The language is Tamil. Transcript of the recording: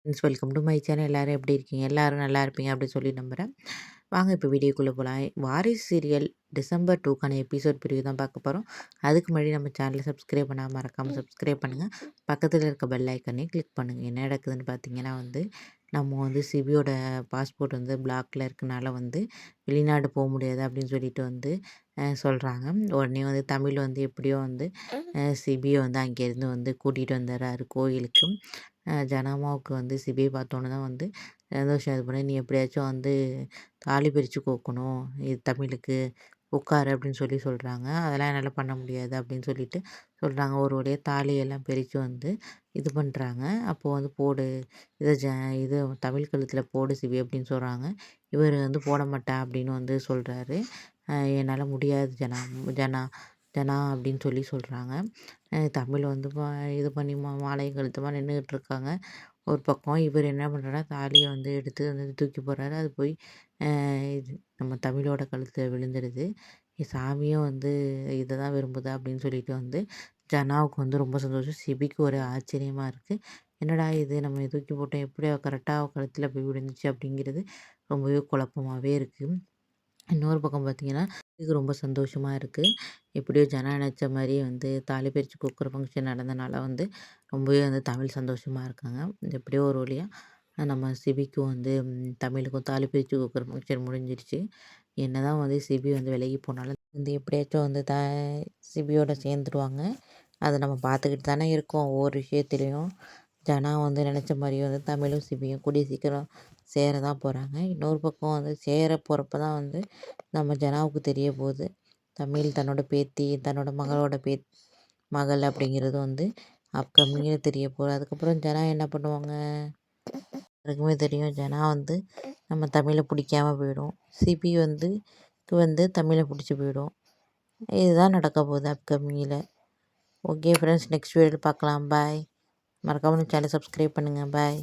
Friends welcome to my channel எல்லோரும் எப்படி இருக்கீங்க? எல்லோரும் நல்லா இருப்பீங்க அப்படின்னு சொல்லி நம்புகிறேன் வாங்க இப்போ வீடியோக்குள்ளே போகலாம் வாரிஸ் சீரியல் டிசம்பர் டூக்கான எபிசோட் பிரிவு தான் பார்க்க போகிறோம் அதுக்கு முன்னாடி நம்ம சேனலை சப்ஸ்கிரைப் பண்ணாமல் மறக்காமல் சப்ஸ்கிரைப் பண்ணுங்கள் பக்கத்தில் இருக்க பெல் ஐக்கனையும் கிளிக் பண்ணுங்கள் என்ன நடக்குதுன்னு பார்த்தீங்கன்னா வந்து நம்ம வந்து சிபியோட பாஸ்போர்ட் வந்து பிளாக்ல இருக்கனால வந்து வெளிநாடு போக முடியாது அப்படின்னு சொல்லிட்டு வந்து சொல்கிறாங்க உடனே வந்து தமிழ் வந்து எப்படியோ வந்து சிபியை வந்து அங்கேருந்து வந்து கூட்டிகிட்டு வந்துடுறாரு கோயிலுக்கு. ஜனமாவுக்கு வந்து சிபியை பார்த்தோன்னே தான் வந்து சந்தோஷம் இது பண்ணி. நீ எப்படியாச்சும் வந்து தாலி பிரித்து கோக்கணும். இது தமிழுக்கு உட்காரு அப்படின்னு சொல்லி சொல்கிறாங்க அதெல்லாம் என்னால் பண்ண முடியாது அப்படின்னு சொல்லிட்டு சொல்கிறாங்க ஒரு வழியாக தாலியெல்லாம் பிரித்து வந்து இது பண்ணுறாங்க அப்போது வந்து போடு இதை ஜ இது தமிழ் கழுத்தில் போடு சிவி அப்படின்னு சொல்கிறாங்க இவர் வந்து போட மாட்டேன் அப்படின்னு வந்து சொல்கிறாரு என்னால் முடியாது ஜனா ஜனா. ஜனா அப்படின்னு சொல்லி சொல்கிறாங்க தமிழ் வந்து இது பண்ணி மா மாலையை கழுத்தமாக நின்றுக்கிட்டு இருக்காங்க. ஒரு பக்கம் இவர் என்ன பண்ணுறாருனா தாலியை வந்து எடுத்து வந்து தூக்கி போடுறாரு. அது போய் இது நம்ம தமிழோட கழுத்தில் விழுந்துடுது சாமியும் வந்து இதை தான் விரும்புதா அப்படின்னு சொல்லிட்டு வந்து ஜனாவுக்கு வந்து ரொம்ப சந்தோஷம். சிபிக்கு ஒரு ஆச்சரியமாக இருக்குது என்னடா இது? நம்ம தூக்கி போட்டோம். எப்படி கரெக்டாக கழுத்தில் போய் விழுந்துச்சு அப்படிங்கிறது ரொம்பவே குழப்பமாகவே இருக்குது இன்னொரு பக்கம் பார்த்திங்கன்னா இது ரொம்ப சந்தோஷமாக இருக்குது எப்படியோ ஜன நினச்ச மாதிரி வந்து தாலி பிரித்து கொடுக்குற ஃபங்க்ஷன் நடந்தனால வந்து ரொம்பவே வந்து தமிழ் சந்தோஷமாக இருக்காங்க. எப்படியோ ஒரு வழியாக நம்ம சிபிக்கும் வந்து தமிழுக்கும் தாலி பிரித்து கொடுக்குற ஃபங்க்ஷன் முடிஞ்சிருச்சு. என்ன தான் வந்து சிபி வந்து விலகி போனாலும் வந்து எப்படியாச்சும் வந்து த சிபியோட சேர்ந்துருவாங்க. அதை நம்ம பார்த்துக்கிட்டு தானே இருக்கோம் ஒவ்வொரு விஷயத்துலேயும். ஜனா வந்து நினச்ச மாதிரியும் வந்து தமிழும் சிபியும் கூடிய சீக்கிரம் சேர தான் போகிறாங்க இன்னொரு பக்கம் வந்து சேர போகிறப்ப தான் வந்து நம்ம ஜனாவுக்கு தெரிய போகுது. தமிழ் தன்னோட பேத்தி தன்னோட மகளோட பே மகள் அப்படிங்கிறது வந்து அப்கமிங்கில் தெரிய போகுது. அதுக்கப்புறம் ஜனா என்ன பண்ணுவாங்க? எல்லாருக்குமே தெரியும் ஜனா வந்து நம்ம தமிழை பிடிக்காம போயிடும். சிபி வந்து வந்து தமிழை பிடிச்சி போயிடும். இதுதான் நடக்க போகுது அப்கமிங்கில் ஓகே ஃப்ரெண்ட்ஸ் நெக்ஸ்ட் வீடியோவில் பார்க்கலாம். பாய் மறக்காமல் சேனல் சப்ஸ்கிரைப் பண்ணுங்கள் பாய்